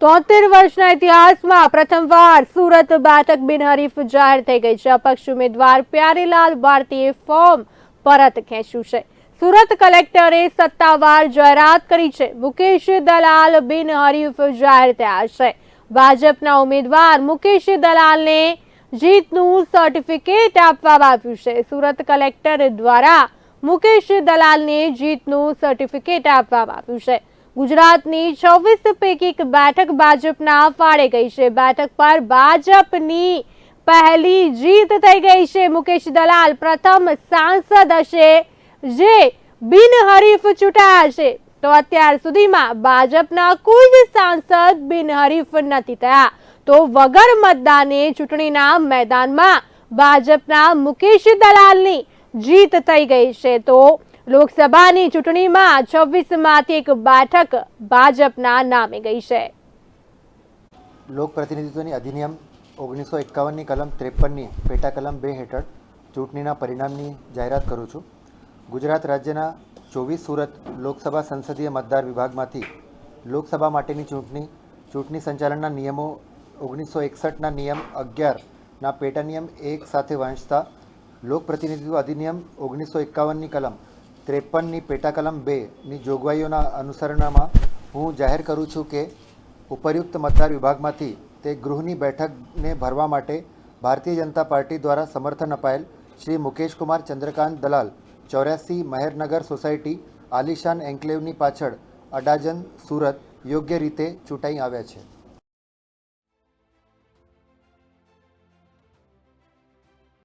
તોતેર વર્ષના ઇતિહાસમાં પ્રથમવાર સુરત બેઠક બિનહરીફ જાહેર થઈ ગઈ છે. અપક્ષ ઉમેદવાર પ્યારેલાલ ભારતીએ ફોર્મ પરત ખેંચ્યું છે. સુરત કલેક્ટરે સત્તાવાર જાહેરાત કરી છે. મુકેશ દલાલ બિનહરીફ જાહેર થયા છે. ભાજપના ઉમેદવાર મુકેશ દલાલને જીતનું સર્ટિફિકેટ આપવામાં આવ્યું છે. સુરત કલેક્ટર દ્વારા મુકેશ દલાલને જીતનું સર્ટિફિકેટ આપવામાં આવ્યું છે. ગુજરાતની છવ્વીસ પૈકી એક બેઠક ભાજપના ફાળે ગઈ છે. બેઠક પર ભાજપની પહેલી જીત થઈ ગઈ છે. મુકેશ દલાલ પ્રથમ સાંસદ હશે જે બિનહરીફ ચૂંટાયા છે. તો અત્યાર સુધીમાં ભાજપના કોઈ જ સાંસદ બિનહરીફ નથી થયા. તો વગર મતદાને ચૂંટણીના મેદાનમાં ભાજપના મુકેશ દલાલની જીત થઈ ગઈ છે. તો લોકસભાની ચૂંટણીમાં છવ્વીસમાંથી એક બેઠક ભાજપના નામે ગઈ છે. લોક પ્રતિનિધિત્વની અધિનિયમ ઓગણીસો એકાવનની કલમ ત્રેપનની પેટા કલમ બે હેઠળ ચૂંટણીના પરિણામની જાહેરાત કરું છું. ગુજરાત રાજ્યના ચોવીસ સુરત લોકસભા સંસદીય મતદાર વિભાગમાંથી લોકસભા માટેની ચૂંટણી ચૂંટણી સંચાલનના નિયમો ઓગણીસો એકસઠના નિયમ અગિયારના પેટા નિયમ એક સાથે વાંચતા લોક પ્રતિનિધિત્વ અધિનિયમ ઓગણીસો એકાવનની કલમ ત્રેપનની પેટાકલમ બેની જોગવાઈઓના અનુસરણમાં હું જાહેર કરું છું કે ઉપરયુક્ત મતદાર વિભાગમાંથી તે ગૃહની બેઠકને ભરવા માટે ભારતીય જનતા પાર્ટી દ્વારા સમર્થન અપાયેલ શ્રી મુકેશકુમાર ચંદ્રકાંત દલાલ, ચોર્યાસી મહેરનગર સોસાયટી, આલિશાન એન્કલેવની પાછળ અડાજન સુરત યોગ્ય રીતે ચૂંટાઈ આવ્યા છે.